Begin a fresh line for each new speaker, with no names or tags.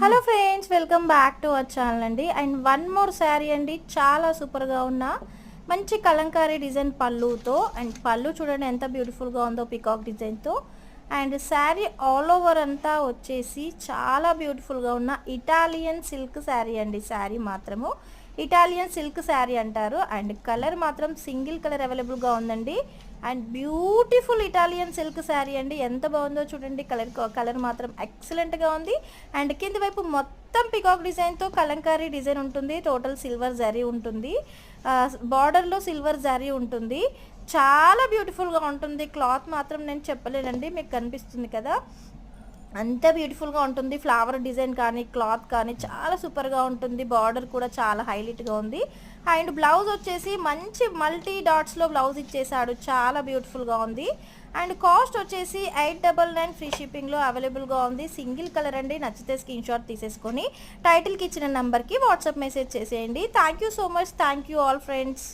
Hello friends welcome back to our channel అండి. And one more sari అండి చాలా సూపర్గా ఉన్న మంచి కలంకారీ డిజైన్ పళ్ళుతో అండ్ పళ్ళు చూడండి ఎంత బ్యూటిఫుల్గా ఉందో పికాక్ డిజైన్తో అండ్ శారీ ఆల్ ఓవర్ అంతా వచ్చేసి చాలా బ్యూటిఫుల్గా ఉన్న ఇటాలియన్ సిల్క్ శారీ అండి శారీ మాత్రము. ఇటాలియన్ సిల్క్ శారీ అంటారు. అండ్ కలర్ మాత్రం సింగిల్ కలర్ అవైలబుల్గా ఉందండి. And beautiful Italian silk sari అండి. ఎంత బాగుందో చూడండి. కలర్ కలర్ మాత్రం ఎక్సలెంట్గా ఉంది. అండ్ కింది వైపు మొత్తం పికాక్ డిజైన్తో కలంకారీ డిజైన్ ఉంటుంది. టోటల్ సిల్వర్ జరీ ఉంటుంది. బార్డర్లో సిల్వర్ జరీ ఉంటుంది. చాలా బ్యూటిఫుల్గా ఉంటుంది. క్లాత్ మాత్రం నేను చెప్పలేనండి. మీకు కనిపిస్తుంది కదా. అంత బ్యూటిఫుల్గా ఉంటుంది. ఫ్లవర్ డిజైన్ కానీ క్లాత్ కానీ చాలా సూపర్గా ఉంటుంది. బార్డర్ కూడా చాలా హైలైట్గా ఉంది. అండ్ బ్లౌజ్ వచ్చేసి మంచి మల్టీ డాట్స్లో బ్లౌజ్ ఇచ్చేసాడు. చాలా బ్యూటిఫుల్గా ఉంది. అండ్ కాస్ట్ వచ్చేసి ఎయిట్ డబల్ నైన్ ఫ్రీ షిప్పింగ్లో అవైలబుల్గా ఉంది. సింగిల్ కలర్ అండి. నచ్చితే స్క్రీన్ షాట్ తీసేసుకొని టైటిల్కి ఇచ్చిన నెంబర్కి వాట్సాప్ మెసేజ్ చేసేయండి. Thank you so much thank you all friends